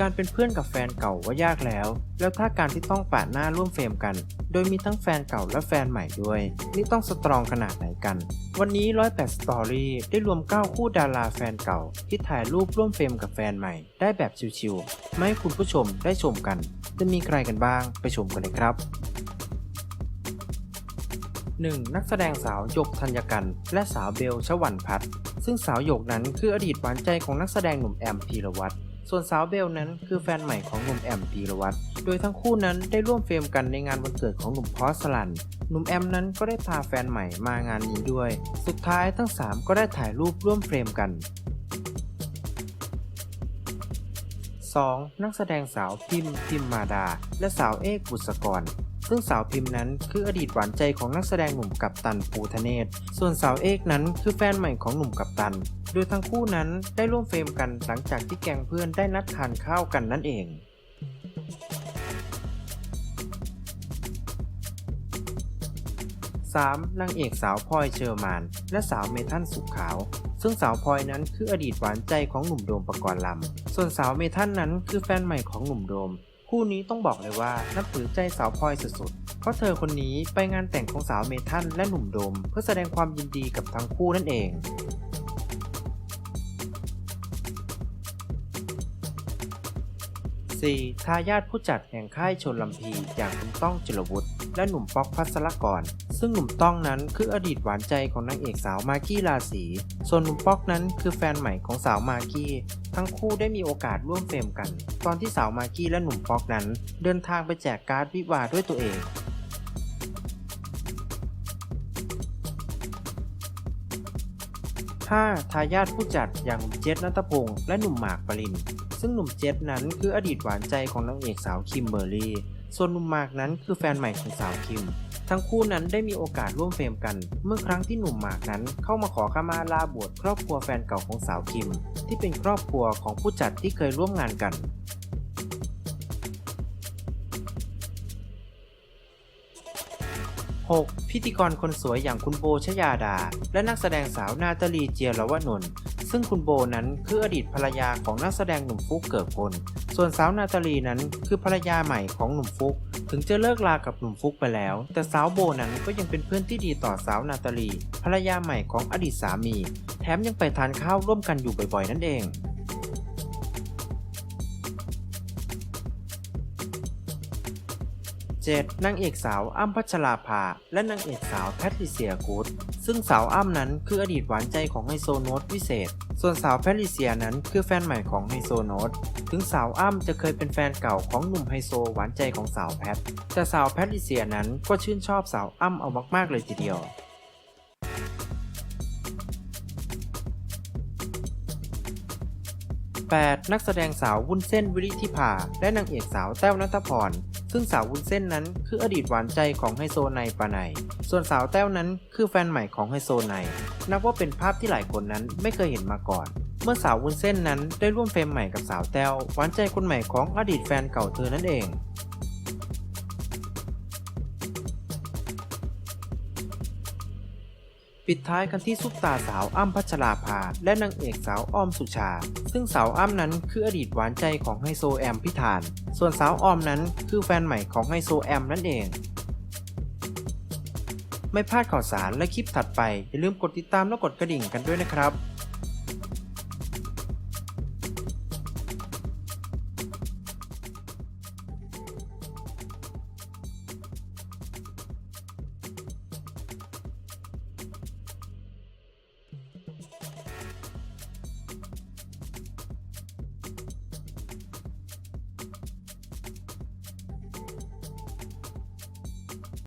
การเป็นเพื่อนกับแฟนเก่าว่ายากแล้ว แล้วถ้าการที่ต้องปาดหน้าร่วมเฟรมกัน โดยมีทั้งแฟนเก่าและแฟนใหม่ด้วย นี่ต้องสตรองขนาดไหนกัน วันนี้108 Story ได้รวม 9 คู่ดาราแฟนเก่า ที่ถ่ายรูปร่วมเฟรมกับแฟนใหม่ ได้แบบชิวๆมาให้คุณผู้ชมได้ชมกัน จะมีใครกันบ้างไปชมกันเลยครับ 1. นักแสดงสาวหยกธัญกันและสาวเบลชวันพัฒน์ซึ่งสาวหยกนั้นคืออดีตหวานใจของนักแสดงหนุ่มแอมพีรวัตร ส่วนสาวเบลนั้นคือแฟนใหม่ของหนุ่มแอมพีรวัตรโดยทั้งคู่นั้นได้ร่วมเฟรมกันในงานวันเกิดของหนุ่มพอสลัน หนุ่มแอมนั้นก็ได้พาแฟนใหม่มางานนี้ด้วย สุดท้ายทั้ง 3 ก็ได้ถ่ายรูปร่วมเฟรมกัน 2. นักแสดงสาวพิมพ์พิมมาดา และสาวเอกบุษกร ซึ่งสาวพิมพ์นั้นคืออดีตหวานใจของนักแสดงหนุ่มกัปตันปูทะเนศ ส่วนสาวเอกนั้นคือแฟนใหม่ของหนุ่มกัปตัน โดยทั้งคู่นั้นได้ร่วมเฟรมกันหลังจากที่แก๊งเพื่อนได้นัดทานข้าวกันนั่นเอง 3. นางเอกสาวพลอยเชอร์มาน และสาวเมทันสุขขาว ซึ่งสาวพลอยนั้นคืออดีตหวานใจของหนุ่มโดมปกรณ์ลำส่วนสาวเมทันนั้นคือแฟนใหม่ของหนุ่มโดม คู่นี้ต้องบอกเลยว่านับถือใจสาวพลอยสุดๆ เพราะเธอคนนี้ไปงานแต่งของสาวเมทันและหนุ่มโดม เพื่อแสดงความยินดีกับทั้งคู่นั่นเอง 4. ทายาทผู้จัดแห่งค่ายชนลำพีอย่างคุณต้องจิรวุฒิและหนุ่มป๊อกพัสรกร ซึ่งหนุ่มต้องนั้นคืออดีตหวานใจของนางเอกสาวมากกี้ราศีส่วนหนุ่มป๊อกนั้นคือแฟนใหม่ของสาวมากกี้ ทั้งคู่ได้มีโอกาสร่วมเฟรมกัน ตอนที่สาวมากกี้และหนุ่มป๊อกนั้น เดินทางไปแจกการ์ดวิวาด้วยตัวเอง 5. ทายาทผู้จัดอย่างหนุ่มเจษนัทพงศ์และหนุ่มหมากปริน ซึ่งหนุ่มเจษนั้นคืออดีตหวานใจของนางเอกสาวคิมเบอร์รี่ ส่วนหนุ่มหมากนั้นคือแฟนใหม่ของสาวคิม ทั้งคู่นั้นได้มีโอกาสร่วมเฟรมกัน เมื่อครั้งที่หนุ่มหมากนั้นเข้ามาขอขมาลาบวชครอบครัวแฟนเก่าของสาวคิม ที่เป็นครอบครัวของผู้จัดที่เคยร่วมงานกัน 6. พิธีกรคนสวยอย่างคุณโบชยาดา และนักแสดงสาวนาตาลีเจียรวนนท์ ซึ่งคุณโบนั้นคืออดีตภรรยาของนักแสดงหนุ่มฟุกเกิดพลส่วนสาวนาตาลีนั้นคือภรรยาใหม่ของหนุ่มฟุก ถึงจะเลิกลากับหนุ่มฟุกไปแล้ว แต่สาวโบนั้นก็ยังเป็นเพื่อนที่ดีต่อสาวนาตาลี ภรรยาใหม่ของอดีตสามี แถมยังไปทานข้าวร่วมกันอยู่บ่อยๆ นั่นเอง 7. นางเอกสาวอ้ำพัชราภา และนางเอกสาวแพทริเซียกูดซึ่งสาวอ้ำนั้นคืออดีตหวานใจของไฮโซโนตวิเศษ ส่วนสาวแพทริเซียนั้นคือแฟนใหม่ของไฮโซโนตถึงสาวอ้ำจะเคยเป็นแฟนเก่าของหนุ่มไฮโซหวานใจของสาวแพทแต่สาวแพทริเซียนั้นก็ชื่นชอบสาวอ้ำเอามากๆเลยทีเดียว 8. นักแสดงสาววุ้นเส้นวิริธิภาและนางเอกสาวแต้วนัทพร ซึ่งสาววุ้นเส้นนั้นคืออดีตหวานใจของไฮโซไนปาไนส่วนสาวแต้วนั้นคือแฟนใหม่ของไฮโซไนนับว่าเป็นภาพที่หลายคนนั้นไม่เคยเห็นมาก่อน เมื่อสาววุ้นเส้นนั้นได้ร่วมเฟรมใหม่กับสาวแต้วหวานใจคนใหม่ของอดีตแฟนเก่าเธอนั่นเอง ปิดท้ายกันที่ซุปตาสาวอ้ำพัชราภา และนางเอกสาวอ้อมสุชา ซึ่งสาวอ้ำนั้นคืออดีตหวานใจของไฮโซแอมพิธาน ส่วนสาวอ้อมนั้นคือแฟนใหม่ของไฮโซแอมนั่นเอง ไม่พลาดข่าวสารและคลิปถัดไป อย่าลืมกดติดตามและกดกระดิ่งกันด้วยนะครับ